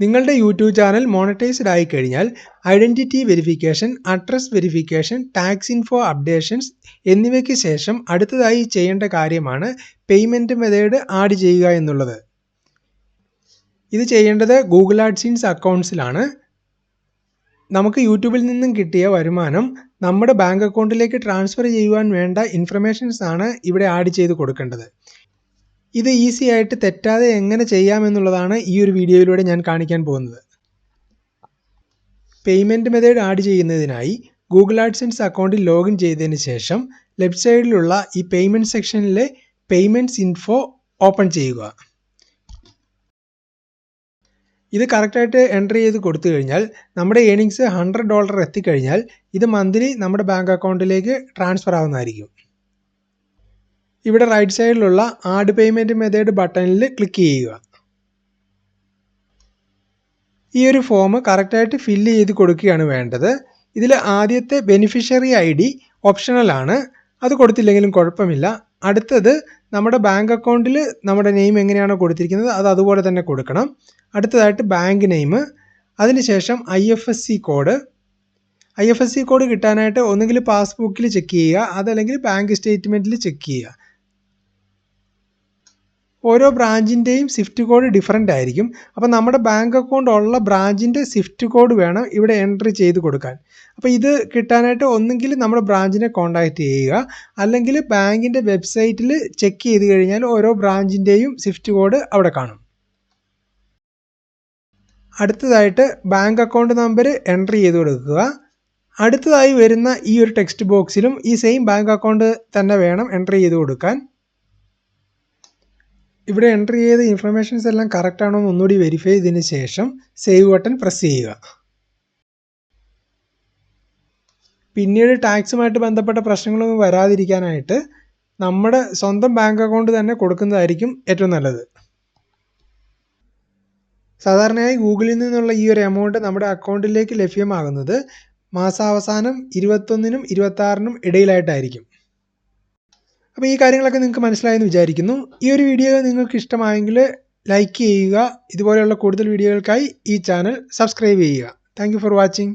നിങ്ങളുടെ YouTube channel monetised ആയി കഴിഞ്ഞാൽ identity verification address verification tax info updations എന്നിവയ്ക്ക് ശേഷം അടുത്തതായി ചെയ്യേണ്ട കാര്യമാണ് പേയ്മെന്റ് മെത്തേഡ് ആഡ് ചെയ്യുക എന്നുള്ളത്. ഇത് ചെയ്യേണ്ടത് ഗൂഗിൾ ആഡ്സിൻസ് അക്കൗണ്ട്സിലാണ് നമുക്ക് യൂട്യൂബിൽ നിന്നും കിട്ടിയ വരുമാനം നമ്മുടെ ബാങ്ക് അക്കൗണ്ടിലേക്ക് ട്രാൻസ്ഫർ ചെയ്യുവാൻ വേണ്ട ഇൻഫർമേഷൻസ് ആണ് ഇവിടെ ആഡ് ചെയ്ത് കൊടുക്കേണ്ടത്. ഇത് ഈസി ആയിട്ട് തെറ്റാതെ എങ്ങനെ ചെയ്യാമെന്നുള്ളതാണ് ഈ ഒരു വീഡിയോയിലൂടെ ഞാൻ കാണിക്കാൻ പോകുന്നത്. പേയ്മെന്റ് മെത്തേഡ് ആഡ് ചെയ്യുന്നതിനായി ഗൂഗിൾ ആഡ്സെൻസ് അക്കൗണ്ടിൽ ലോഗിൻ ചെയ്തതിന് ശേഷം ലെഫ്റ്റ് സൈഡിലുള്ള ഈ പേയ്മെന്റ് സെക്ഷനിലെ പേയ്മെന്റ്സ് ഇൻഫോ ഓപ്പൺ ചെയ്യുക. ഇത് കറക്റ്റായിട്ട് എന്റർ ചെയ്ത് കൊടുത്തു കഴിഞ്ഞാൽ നമ്മുടെ ഏണിങ്സ് ഹൺഡ്രഡ് ഡോളർ എത്തിക്കഴിഞ്ഞാൽ ഇത് മന്ത്ലി നമ്മുടെ ബാങ്ക് അക്കൗണ്ടിലേക്ക് ട്രാൻസ്ഫർ ആവുന്നതായിരിക്കും. ഇവിടെ റൈറ്റ് സൈഡിലുള്ള ആഡ് പേയ്മെന്റ് മെത്തേഡ് ബട്ടണിൽ ക്ലിക്ക് ചെയ്യുക. ഈ ഒരു ഫോം കറക്റ്റായിട്ട് ഫില്ല് ചെയ്ത് കൊടുക്കുകയാണ് വേണ്ടത്. ഇതിൽ ആദ്യത്തെ ബെനിഫിഷ്യറി ഐ ഡി ഓപ്ഷണലാണ് അത് കൊടുത്തില്ലെങ്കിലും കുഴപ്പമില്ല. അടുത്തത് നമ്മുടെ ബാങ്ക് അക്കൗണ്ടിൽ നമ്മുടെ നെയിം എങ്ങനെയാണോ കൊടുത്തിരിക്കുന്നത് അത് അതുപോലെ തന്നെ കൊടുക്കണം. അടുത്തതായിട്ട് ബാങ്ക് നെയിം അതിനുശേഷം I F S C code I F S C code കിട്ടാനായിട്ട് ഒന്നുകിൽ പാസ്ബുക്കിൽ ചെക്ക് ചെയ്യുക അതല്ലെങ്കിൽ ബാങ്ക് സ്റ്റേറ്റ്മെന്റിൽ ചെക്ക് ചെയ്യുക. ഓരോ ബ്രാഞ്ചിന്റെയും സ്വിഫ്റ്റ് കോഡ് ഡിഫറെന്റ് ആയിരിക്കും. അപ്പോൾ നമ്മുടെ ബാങ്ക് അക്കൗണ്ട് ഉള്ള ബ്രാഞ്ചിന്റെ സ്വിഫ്റ്റ് കോഡ് വേണം ഇവിടെ എൻട്രി ചെയ്ത് കൊടുക്കാൻ. അപ്പോൾ ഇത് കിട്ടാനായിട്ട് ഒന്നുകിൽ നമ്മുടെ ബ്രാഞ്ചിനെ കോൺടാക്റ്റ് ചെയ്യുക അല്ലെങ്കിൽ ബാങ്കിന്റെ വെബ്സൈറ്റിൽ ചെക്ക് ചെയ്ത് കഴിഞ്ഞാൽ ഓരോ ബ്രാഞ്ചിന്റെയും സ്വിഫ്റ്റ് കോഡ് അവിടെ കാണും. അടുത്തതായിട്ട് ബാങ്ക് അക്കൗണ്ട് നമ്പർ എൻട്രി ചെയ്ത് കൊടുക്കുക. അടുത്തതായി വരുന്ന ഈ ഒരു ടെക്സ്റ്റ് ബോക്സിലും ഈ സെയിം ബാങ്ക് അക്കൗണ്ട് തന്നെ വേണം എൻട്രി ചെയ്ത് കൊടുക്കാൻ. ഇവിടെ എൻട്രി ചെയ്ത ഇൻഫർമേഷൻസ് എല്ലാം കറക്റ്റ് ആണോ എന്ന് ഒന്നുകൂടി വെരിഫൈ ചെയ്തതിന് ശേഷം സേവ് ബട്ടൺ പ്രസ് ചെയ്യുക. പിന്നീട് ടാക്സുമായിട്ട് ബന്ധപ്പെട്ട പ്രശ്നങ്ങളൊന്നും വരാതിരിക്കാനായിട്ട് നമ്മുടെ സ്വന്തം ബാങ്ക് അക്കൗണ്ട് തന്നെ കൊടുക്കുന്നതായിരിക്കും ഏറ്റവും നല്ലത്. സാധാരണയായി ഗൂഗിളിൽ നിന്നുള്ള ഈ ഒരു എമൗണ്ട് നമ്മുടെ അക്കൗണ്ടിലേക്ക് ലഭ്യമാകുന്നത് മാസാവസാനം ഇരുപത്തൊന്നിനും ഇരുപത്താറിനും ഇടയിലായിട്ടായിരിക്കും. അപ്പോൾ ഈ കാര്യങ്ങളൊക്കെ നിങ്ങൾക്ക് മനസ്സിലായെന്ന് വിചാരിക്കുന്നു. ഈ ഒരു വീഡിയോ നിങ്ങൾക്ക് ഇഷ്ടമായെങ്കിൽ ലൈക്ക് ചെയ്യുക. ഇതുപോലെയുള്ള കൂടുതൽ വീഡിയോകൾക്കായി ഈ ചാനൽ സബ്സ്ക്രൈബ് ചെയ്യുക. Thank for watching.